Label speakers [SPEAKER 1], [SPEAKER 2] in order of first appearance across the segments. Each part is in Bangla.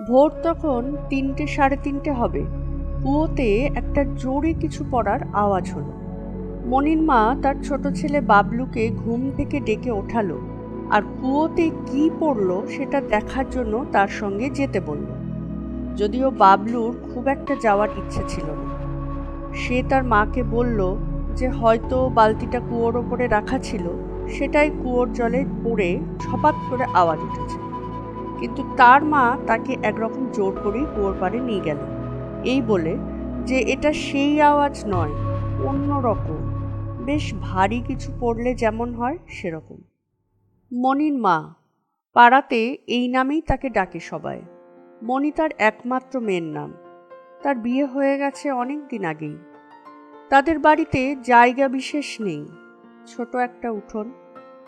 [SPEAKER 1] ভোর তখন তিনটে সাড়ে তিনটে হবে। কুয়োতে একটা জোরে কিছু পড়ার আওয়াজ হলো। মনির মা তার ছোট ছেলে বাবলুকে ঘুম থেকে ডেকে ওঠালো আর কুয়োতে কি পড়ল সেটা দেখার জন্য তার সঙ্গে যেতে বলল। যদিও বাবলুর খুব একটা যাওয়ার ইচ্ছে ছিল না। সে তার মাকে বলল যে হয়তো বালতিটা কুয়োর ওপরে রাখা ছিল, সেটাই কুয়োর জলে পড়ে ছপাত করে আওয়াজ উঠেছে। কিন্তু তার মা তাকে একরকম জোর করেই কুয়োর পাড়ে নিয়ে গেল। এই বলে যে এটা সেই আওয়াজ নয়, অন্য রকম। বেশ ভারী কিছু পড়লে যেমন হয় সেরকম। মনির মা, পাড়াতে এই নামেই তাকে ডাকে সবাই। মণি তার একমাত্র মেয়ের নাম। তার বিয়ে হয়ে গেছে অনেক দিন আগেই। তাদের বাড়িতে জায়গা বিশেষ নেই। ছোট একটা উঠোন,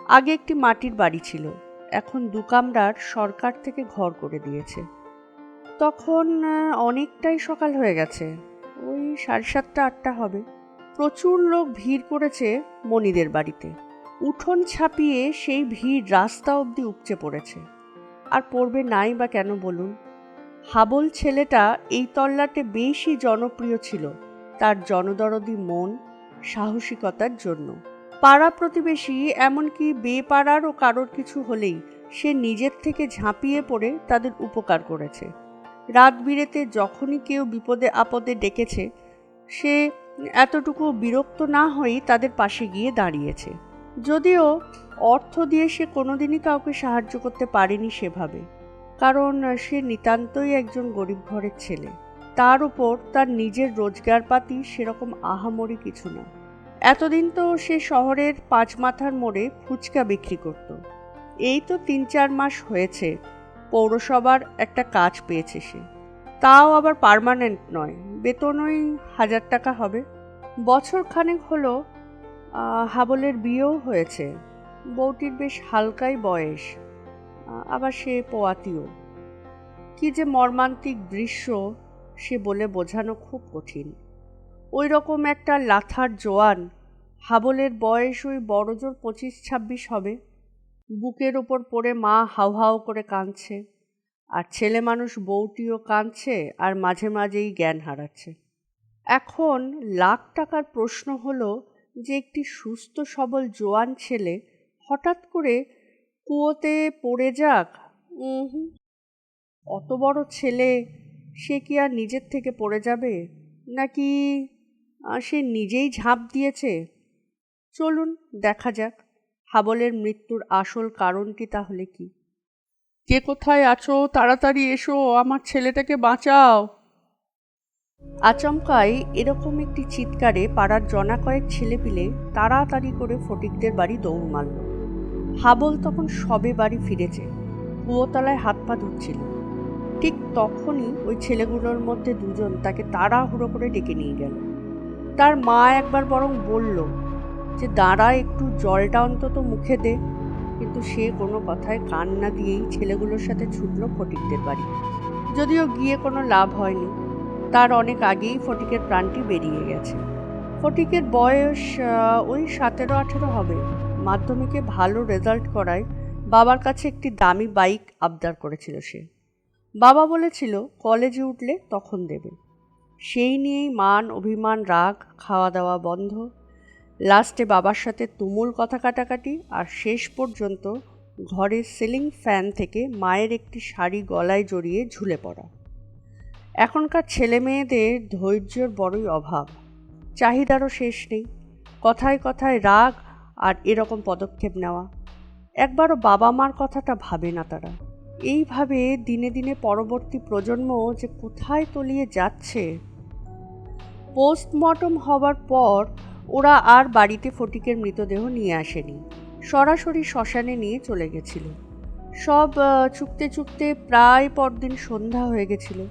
[SPEAKER 1] আগে একটি মাটির বাড়ি ছিল। এখন দু কামরার সরকার থেকে ঘর করে দিয়েছে। তখন অনেকটাই সকাল হয়ে গেছে। ওই সাড়ে সাতটা, আটটা হবে। প্রচুর লোক ভিড় করেছে মণিদের বাড়িতে। উঠোন ছাপিয়ে সেই ভিড় রাস্তা অবধি উপচে পড়েছে। আর পড়বে নাই বা কেন বলুন? হাবল ছেলেটা এই তল্লাটে বেশি জনপ্রিয় ছিল তার জনদরদি মন, সাহসিকতার জন্য। পাড়া প্রতিবেশী, এমনকি বেপাড়ারও কারোর কিছু হলেই সে নিজের থেকে ঝাঁপিয়ে পড়ে তাদের উপকার করেছে। রাত বিরেতে যখনই কেউ বিপদে আপদে ডেকেছে, সে এতটুকু বিরক্ত না হয়েই তাদের পাশে গিয়ে দাঁড়িয়েছে। যদিও অর্থ দিয়ে সে কোনোদিনই কাউকে সাহায্য করতে পারেনি সেভাবে, কারণ সে নিতান্তই একজন গরিব ঘরের ছেলে। তার উপর তার নিজের রোজগারপাতি সেরকম আহামরি কিছু না। এতদিন তো সে শহরের পাঁচ মাথার মোড়ে ফুচকা বিক্রি করত। এই তো তিন চার মাস হয়েছে, পৌরসভার একটা কাজ পেয়েছে সে। তাও আবার পার্মানেন্ট নয় বেতন ওই হাজার টাকা হবে। বছর খানেক হলো হাবলের বিয়েও হয়েছে। বউটির বেশ হালকাই বয়স আবার সে পোয়াতিও। কি যে মর্মান্তিক দৃশ্য সে বলে বোঝানো খুব কঠিন। ওই রকম একটা লাথার জোয়ান। হাবলের বয়স ওই বড়জোর পঁচিশ ছাব্বিশ হবে। বুকের ওপর পড়ে মা হাউ হাউ করে কাঁদছে। আর ছেলে মানুষ বউটিও কাঁদছে আর মাঝে মাঝেই জ্ঞান হারাচ্ছে। এখন লাখ টাকার প্রশ্ন হলো যে একটি সুস্থ সবল জোয়ান ছেলে হঠাৎ করে কুয়োতে পড়ে যাক অত বড় ছেলে সে কি আর নিজের থেকে পড়ে যাবে? নাকি আহ, সে নিজেই ঝাঁপ দিয়েছে। চলুন দেখা যাক হাবলের মৃত্যুর আসল কারণটি তাহলে কি? কে কোথায় আছো? তাড়াতাড়ি এসো আমার ছেলেটাকে বাঁচাও। আচমকাই এরকম একটি চিৎকারে পাড়ার জনা কয়েক ছেলেপিলে তাড়াতাড়ি করে ফটিকদের বাড়ি দৌড় মারল। হাবল তখন সবে বাড়ি ফিরেছে কুয়োতলায় হাত পা ধুচ্ছিল। ঠিক তখনই ওই ছেলেগুলোর মধ্যে দুজন তাকে তাড়াহুড়ো করে ডেকে নিয়ে গেল। তার মা একবার বরং বলল যে, দাঁড়া একটু, জলটা অন্তত মুখে দে। কিন্তু সে কোনো কথায় কান না দিয়েই ছেলেগুলোর সাথে ছুটল ফটিকদের বাড়ি। যদিও গিয়ে কোনো লাভ হয়নি। তার অনেক আগেই ফটিকের প্রাণটি বেরিয়ে গেছে। ফটিকের বয়স ওই সতেরো আঠেরো হবে। মাধ্যমিকে ভালো রেজাল্ট করায় বাবার কাছে একটি দামি বাইক আবদার করেছিল সে। বাবা বলেছিল, কলেজে উঠলে তখন দেবে। সেই নিয়েই মান, অভিমান, রাগ খাওয়া দাওয়া বন্ধ। লাস্টে বাবার সাথে তুমুল কথা কাটাকাটি আর শেষ পর্যন্ত ঘরের সিলিং ফ্যান থেকে মায়ের একটি শাড়ি গলায় জড়িয়ে ঝুলে পড়া। এখনকার ছেলে মেয়েদের ধৈর্যর বড়ই অভাব। চাহিদারও শেষ নেই। কথায় কথায় রাগ আর এরকম পদক্ষেপ নেওয়া। একবারও বাবা মার কথাটা ভাবে না তারা। এইভাবে দিনে দিনে পরবর্তী প্রজন্ম যে কোথায় তলিয়ে যাচ্ছে পোস্টমর্টম হবার পর ওরা আর বাড়িতে ফটিকের মৃতদেহ নিয়ে আসেনি। সরাসরি শ্মশানে নিয়ে চলে গেছিল। সব আহ, চুকতে চুকতে প্রায় পরদিন সন্ধ্যা হয়ে গেছিল।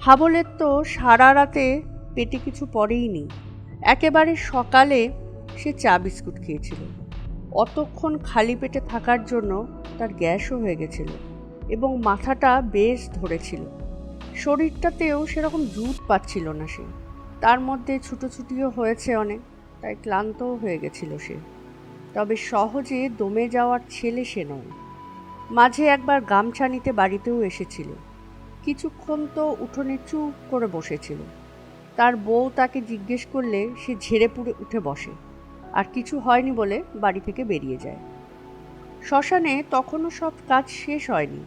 [SPEAKER 1] হাবলের তো সারা রাতে পেটে কিছু পড়েই নি। একেবারে সকালে সে চা বিস্কুট খেয়েছিল। অতক্ষণ খালি পেটে থাকার জন্য তার গ্যাসও হয়ে গেছিল এবং মাথাটা বেশ ধরেছিল। শরীরটাতেও সেরকম জুট পাচ্ছিল না সে। তার মধ্যে ছুটোছুটিও হয়েছে অনেক, তাই ক্লান্তও হয়ে গেছিল সে। তবে সহজে দমে যাওয়ার ছেলে সে নয়। মাঝে একবার গামছা নিতে বাড়িতেও এসেছিল। কিছুক্ষণ তো উঠোনে চুপ করে বসেছিল। তার বউ তাকে জিজ্ঞেস করলে সে ঝেড়ে পুড়ে উঠে বসে, আর কিছু হয়নি বলে বাড়ি থেকে বেরিয়ে যায়। শ্মশানে তখনও সব কাজ শেষ হয়নি,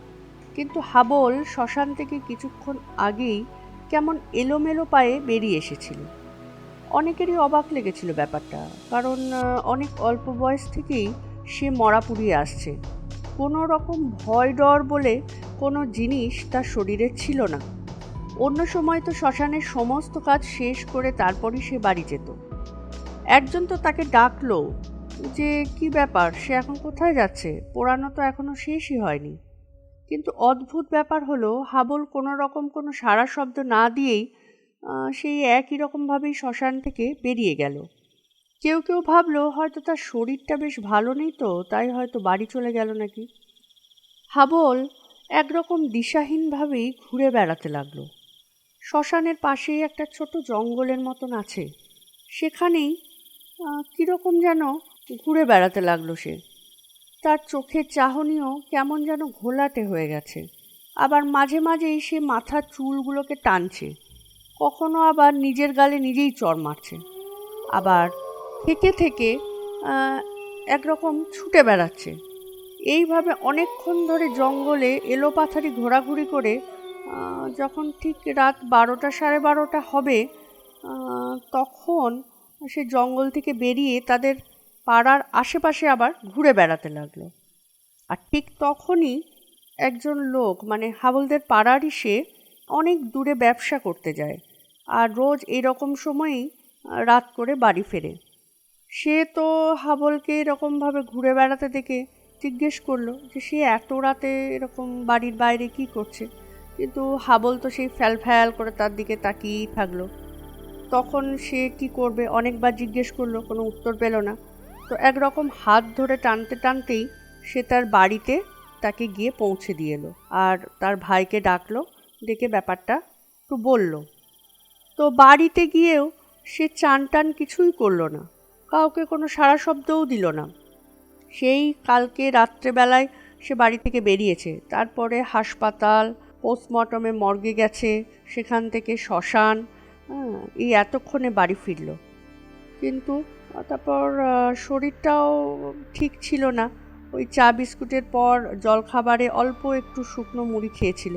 [SPEAKER 1] কিন্তু হাবল শ্মশান থেকে কিছুক্ষণ আগেই কেমন এলোমেলো পায়ে বেরিয়ে এসেছিল। অনেকেরই অবাক লেগেছিল ব্যাপারটা, কারণ অনেক অল্প বয়স থেকেই সে মরা পুড়িয়ে আসছে। কোনো রকম ভয় ডর বলে কোনো জিনিস তার শরীরে ছিল না। অন্য সময় তো শ্মশানের সমস্ত কাজ শেষ করে তারপরই সে বাড়ি যেত। একজন তো তাকে ডাকলো যে, কি ব্যাপার? সে এখন কোথায় যাচ্ছে? পোড়ানো তো এখনও শেষই হয়নি। কিন্তু অদ্ভুত ব্যাপার হলো হাবল কোনো রকম কোনো সাড়া শব্দ না দিয়েই সেই একই রকমভাবেই শ্মশান থেকে বেরিয়ে গেল। কেউ কেউ ভাবলো হয়তো তার শরীরটা বেশ ভালো নেই তো, তাই হয়তো বাড়ি চলে গেল নাকি। হাবল একরকম দিশাহীনভাবেই ঘুরে বেড়াতে লাগল। শ্মশানের পাশেই একটা ছোট জঙ্গলের মতন আছে। সেখানেই কীরকম যেন ঘুরে বেড়াতে লাগল সে। তার চোখের চাহনিও কেমন যেন ঘোলাটে হয়ে গেছে। আবার মাঝে মাঝেই সে মাথার চুলগুলোকে টানছে। কখনো আবার নিজের গালে নিজেই চর মারছে। আবার থেকে থেকে একরকম ছুটে বেড়াচ্ছে। এইভাবে অনেকক্ষণ ধরে জঙ্গলে এলোপাথারি ঘোরাঘুরি করে যখন ঠিক রাত বারোটা সাড়ে বারোটা হবে তখন সে জঙ্গল থেকে বেরিয়ে তাদের পাড়ার আশেপাশে আবার ঘুরে বেড়াতে লাগল। আর ঠিক তখনই একজন লোক মানে হাবলদের পাড়ারই সে, অনেক দূরে ব্যবসা করতে যায় আর রোজ এরকম সময়েই রাত করে বাড়ি ফেরে। সে তো হাবলকে এরকমভাবে ঘুরে বেড়াতে দেখে জিজ্ঞেস করল যে সে এত রাতে এরকম বাড়ির বাইরে কি করছে? কিন্তু হাবল তো সেই ফ্যাল ফ্যাল করে তার দিকে তাকিয়েই থাকল। তখন সে কি করবে? অনেকবার জিজ্ঞেস করল, কোনো উত্তর পেল না। তো একরকম হাত ধরে টানতে টানতেই সে তার বাড়িতে তাকে গিয়ে পৌঁছে দিয়ে এলো আর তার ভাইকে ডাকলো ডেকে ব্যাপারটা একটু বলল। তো বাড়িতে গিয়েও সে চান টান কিছুই করল না কাউকে কোনো সারা শব্দও দিল না। সেই কালকে রাত্রেবেলায় সে বাড়ি থেকে বেরিয়েছে তারপরে হাসপাতাল পোস্টমর্টমে মর্গে গেছে সেখান থেকে শ্মশান হ্যাঁ, এই এতক্ষণে বাড়ি ফিরল। কিন্তু তারপর শরীরটাও ঠিক ছিল না। ওই চা বিস্কুটের পর জলখাবারে অল্প একটু শুকনো মুড়ি খেয়েছিল।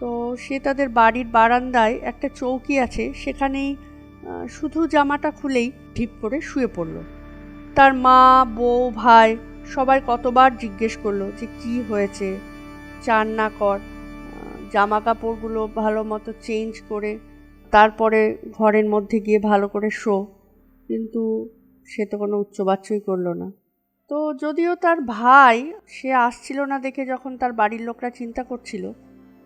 [SPEAKER 1] তো সে তাদের বাড়ির বারান্দায় একটা চৌকি আছে, সেখানেই শুধু জামাটা খুলেই ঢিপ করে শুয়ে পড়ল। তার মা, বউ, ভাই সবাই কতবার জিজ্ঞেস করল যে কি হয়েছে? চান না কর। জামা কাপড়গুলো ভালো মতো চেঞ্জ করে তারপরে ঘরের মধ্যে গিয়ে ভালো করে শো। কিন্তু সে তো কোনো উচ্চবাচ্যই করল না। তো যদিও তার ভাই, সে আসছিল না দেখে যখন তার বাড়ির লোকরা চিন্তা করছিল,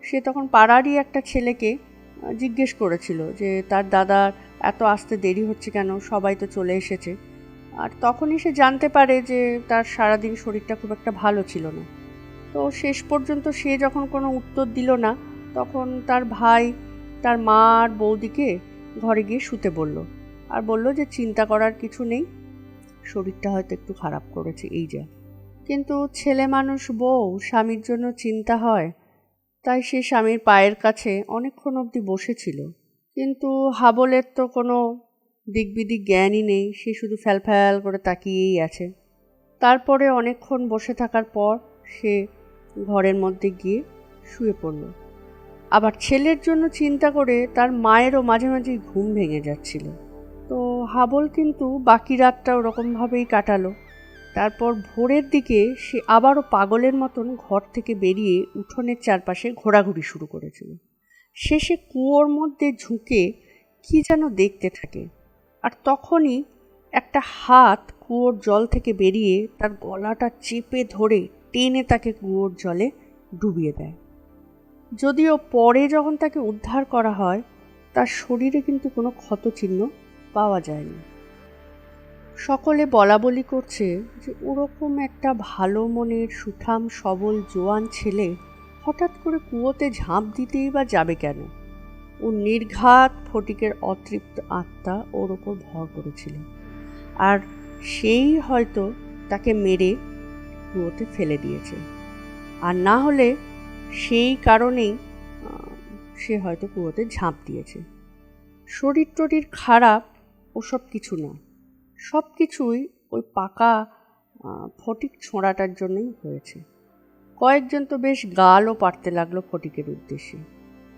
[SPEAKER 1] সে তখন পাড়ারই একটা ছেলেকে জিজ্ঞেস করেছিল যে তার দাদার এত আসতে দেরি হচ্ছে কেন? সবাই তো চলে এসেছে। আর তখনই সে জানতে পারে যে তার সারাদিন শরীরটা খুব একটা ভালো ছিল না। তো শেষ পর্যন্ত সে যখন কোনো উত্তর দিল না, তখন তার ভাই, তার মা আর বৌদিকে ঘরে গিয়ে শুতে বলল। আর বলল যে চিন্তা করার কিছু নেই। শরীরটা হয়তো একটু খারাপ করেছে, এই যা। কিন্তু ছেলে মানুষ বউ, স্বামীর জন্য চিন্তা হয়। তাই সে স্বামীর পায়ের কাছে অনেকক্ষণ অবধি বসেছিল। কিন্তু হাবলের তো কোনো দিকবিদিক জ্ঞানই নেই, সে শুধু ফ্যালফ্যাল করে তাকিয়েই আছে। তারপরে অনেকক্ষণ বসে থাকার পর সে ঘরের মধ্যে গিয়ে শুয়ে পড়ল। আবার ছেলের জন্য চিন্তা করে তার মায়েরও মাঝে মাঝে ঘুম ভেঙে যাচ্ছিল। তো হাবল কিন্তু বাকি রাতটা ওরকমভাবেই কাটালো। তারপর ভোরের দিকে সে আবারও পাগলের মতন ঘর থেকে বেরিয়ে উঠোনের চারপাশে ঘোরাঘুরি শুরু করেছিল। শেষে কুয়োর মধ্যে ঝুঁকে কি যেন দেখতে থাকে। আর তখনই একটা হাত কুয়োর জল থেকে বেরিয়ে তার গলাটা চেপে ধরে টেনে তাকে কুয়োর জলে ডুবিয়ে দেয়। যদিও পরে যখন তাকে উদ্ধার করা হয়, তার শরীরে কিন্তু কোনো ক্ষতচিহ্ন পাওয়া যায়নি। সকলে বলা বলি করছে যে ওরকম একটা ভালো মনের, সুঠাম, সবল, জোয়ান ছেলে হঠাৎ করে কুয়োতে ঝাঁপ দিতেই বা যাবে কেন? ও নির্ঘাত ফটিকের অতৃপ্ত আত্মা ওর ওপর ভর করেছিল। আর সেই হয়তো তাকে মেরে কুয়োতে ফেলে দিয়েছে। আর না হলে সেই কারণেই সে হয়তো কুয়োতে ঝাঁপ দিয়েছে। শরীর টরীর খারাপ ওসব কিছু না। সব কিছুই ওই পাকা ফটিক ছোঁড়াটার জন্যই হয়েছে। কয়েকজন তো বেশ গালও পারতে লাগল ফটিকের উদ্দেশ্যে।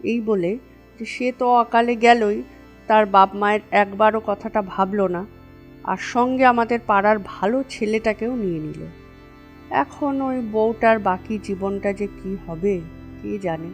[SPEAKER 1] এই বলে যে সে তো অকালে গেলই, তার বাপ মায়ের একবারও কথাটা ভাবলো না আর সঙ্গে আমাদের পাড়ার ভালো ছেলেটাকেও নিয়ে নিল। এখন ওই বউটার বাকি জীবনটা যে কি হবে, কে জানে?